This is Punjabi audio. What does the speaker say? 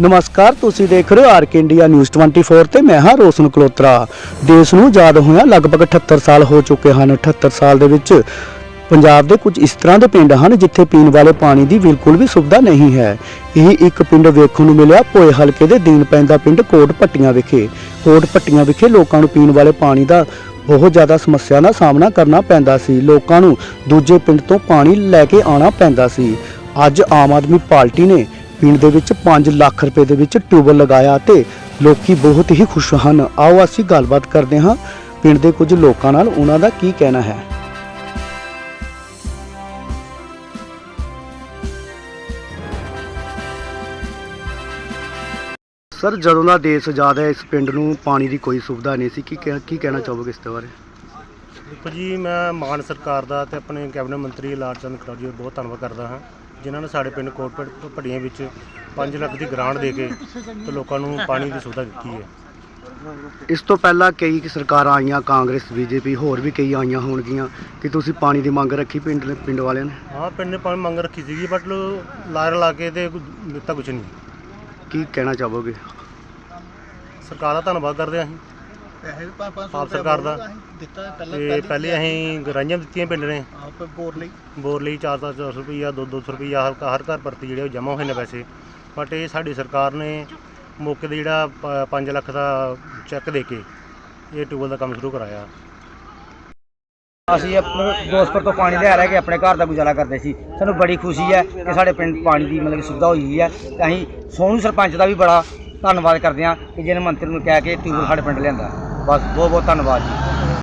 ਨਮਸਕਾਰ, ਤੁਸੀਂ ਦੇਖ ਰਹੇ ਹੋ ਆਰਕ ਇੰਡੀਆ ਨਿਊਜ਼ 24 ਤੇ ਮੈਂ ਹਾਂ ਰੋਸ਼ਨ ਕਲੋਤਰਾ। ਦੇਸ਼ ਨੂੰ ਆਜ਼ਾਦ ਹੋਇਆ ਲਗਭਗ 78 ਸਾਲ ਹੋ ਚੁੱਕੇ ਹਨ। 78 ਸਾਲ ਦੇ ਵਿੱਚ ਪੰਜਾਬ ਦੇ ਕੁਝ ਇਸ ਤਰ੍ਹਾਂ ਦੇ ਪਿੰਡ ਹਨ ਜਿੱਥੇ ਪੀਣ ਵਾਲੇ ਪਾਣੀ ਦੀ ਬਿਲਕੁਲ ਵੀ ਸੁਵਿਧਾ ਨਹੀਂ ਹੈ। ਇਹ ਇੱਕ ਪਿੰਡ ਵੇਖਣ ਨੂੰ ਮਿਲਿਆ ਭੋਏ ਹਲਕੇ ਦੇ ਦੀਨ ਪੈਂਦਾ ਪਿੰਡ ਕੋਟ ਪੱਟੀਆਂ ਵਿਖੇ। ਕੋਟ ਪੱਟੀਆਂ ਵਿਖੇ ਲੋਕਾਂ ਨੂੰ ਪੀਣ ਵਾਲੇ ਪਾਣੀ ਦਾ ਬਹੁਤ ਜ਼ਿਆਦਾ ਸਮੱਸਿਆ ਦਾ ਸਾਹਮਣਾ ਕਰਨਾ ਪੈਂਦਾ ਸੀ। ਲੋਕਾਂ ਨੂੰ ਦੂਜੇ ਪਿੰਡ ਤੋਂ ਪਾਣੀ ਲੈ ਕੇ ਆਉਣਾ ਪੈਂਦਾ ਸੀ। ਅੱਜ ਆਮ ਆਦਮੀ ਪਾਰਟੀ ਨੇ ਪਿੰਡ ਦੇ ਵਿੱਚ 5 ਲੱਖ ਰੁਪਏ ਦੇ ਵਿੱਚ ਟਿਊਬਲ ਲਗਾਇਆ ਤੇ ਲੋਕੀ ਬਹੁਤ ਹੀ ਖੁਸ਼ ਹਨ। ਆਓ ਅਸੀਂ ਗੱਲਬਾਤ ਕਰਦੇ ਹਾਂ। ਪਿੰਡ ਦੇ ਕੁਝ ਲੋਕਾਂ ਨਾਲ ਉਹਨਾਂ ਦਾ ਕੀ ਕਹਿਣਾ ਹੈ। ਸਰ ਜਦੋਂ ਦਾ ਦੇਸ਼ ਆਜ਼ਾਦ ਹੈ ਇਸ ਪਿੰਡ ਨੂੰ ਪਾਣੀ ਦੀ ਕੋਈ ਸੁਵਿਧਾ ਨਹੀਂ ਸੀ। ਕੀ ਕਹਿ- ਕੀ ਕਹਿਣਾ ਚਾਹੋਗੇ ਇਸ ਦੇ ਬਾਰੇ? ਦੇਖੋ ਜੀ ਮੈਂ ਮਾਨ ਸਰਕਾਰ ਦਾ ਤੇ ਆਪਣੇ ਕੈਬਨਿਟ ਮੰਤਰੀ ਲਾਲ ਚੰਦ ਖਡੌਰੀ ਦਾ ਬਹੁਤ ਧੰਨਵਾਦ ਕਰਦਾ ਹਾਂ ਜਿਨ੍ਹਾਂ ਨੇ ਸਾਡੇ ਪਿੰਡ ਕੋਟਪੜ ਭੱਟੀਆਂ ਵਿੱਚ 5 ਲੱਖ ਦੀ ਗ੍ਰਾਂਟ ਦੇ ਕੇ ਤੇ ਲੋਕਾਂ ਨੂੰ ਪਾਣੀ ਦੀ ਸੁਵਿਧਾ ਦਿੱਤੀ ਹੈ। ਇਸ ਤੋਂ ਪਹਿਲਾਂ ਕਈ ਸਰਕਾਰਾਂ ਆਈਆਂ ਕਾਂਗਰਸ ਬੀਜੇਪੀ ਹੋਰ ਵੀ ਕਈ ਆਈਆਂ ਹੋਣਗੀਆਂ। ਕਿ ਤੁਸੀਂ ਪਾਣੀ ਦੀ ਮੰਗ ਰੱਖੀ ਪਿੰਡ ਪਿੰਡ ਵਾਲਿਆਂ ਨੇ? ਹਾਂ ਪਿੰਡ ਨੇ ਪਾਣੀ ਮੰਗ ਰੱਖੀ ਸੀਗੀ ਬਟ ਲਾਰ ਲਾ ਕੇ ਤੇ ਕੁ- ਦਿੱਤਾ ਕੁਝ ਨਹੀਂ। ਕੀ ਕਹਿਣਾ ਚਾਹੋਗੇ? ਸਰਕਾਰ ਦਾ ਧੰਨਵਾਦ ਕਰਦੇ ਹਾਂ ਅਸੀਂ। ਆਪ ਸਰਕਾਰ ਦਾ। ਤੇ ਪਹਿਲੇ ਅਸੀਂ ਗਰਾਈਆਂ ਦਿੱਤੀਆਂ ਪਿੰਡ ਨੇ। ਬੋਰ ਲਈ। 4-400 ਰੁਪਈਆ 2-200 ਰੁਪਈਆ ਹਰ ਹਰ ਘਰ ਪ੍ਰਤੀ ਜਿਹੜੇ ਉਹ ਜਮ੍ਹਾਂ ਹੋਏ ਨੇ ਪੈਸੇ। ਬਟ ਇਹ ਸਾਡੀ ਸਰਕਾਰ ਨੇ ਮੌਕੇ ਤੇ ਜਿਹੜਾ 5 ਲੱਖ ਦਾ ਚੈੱਕ ਦੇ ਕੇ ਇਹ ਟਿਊਬਲ ਦਾ ਕੰਮ ਸ਼ੁਰੂ ਕਰਾਇਆ। ਅਸੀਂ ਆਪਣੇ ਦੋਸਤਪੁਰ ਤੋਂ ਪਾਣੀ ਲਿਆ ਰਹਿ ਕੇ ਆਪਣੇ ਘਰ ਦਾ ਗੁਜ਼ਾਰਾ ਕਰਦੇ ਸੀ। ਸਾਨੂੰ ਬੜੀ ਖੁਸ਼ੀ ਹੈ ਕਿ ਸਾਡੇ ਪਿੰਡ ਪਾਣੀ ਦੀ ਮਤਲਬ ਕਿ ਸੁਵਿਧਾ ਹੋਈ ਹੈ। ਤੇ ਅਸੀਂ ਸੋਨੂ ਸਰਪੰਚ ਦਾ ਵੀ ਬੜਾ ਧੰਨਵਾਦ ਕਰਦੇ ਹਾਂ ਕਿ ਜਿਹਨੇ ਮੰਤਰੀ ਨੂੰ ਕਹਿ ਕੇ ਟਿਊਬਲ ਸਾਡੇ ਪਿੰਡ ਲਿਆਂਦਾ। ਬਸ ਬਹੁਤ ਬਹੁਤ ਧੰਨਵਾਦ ਜੀ।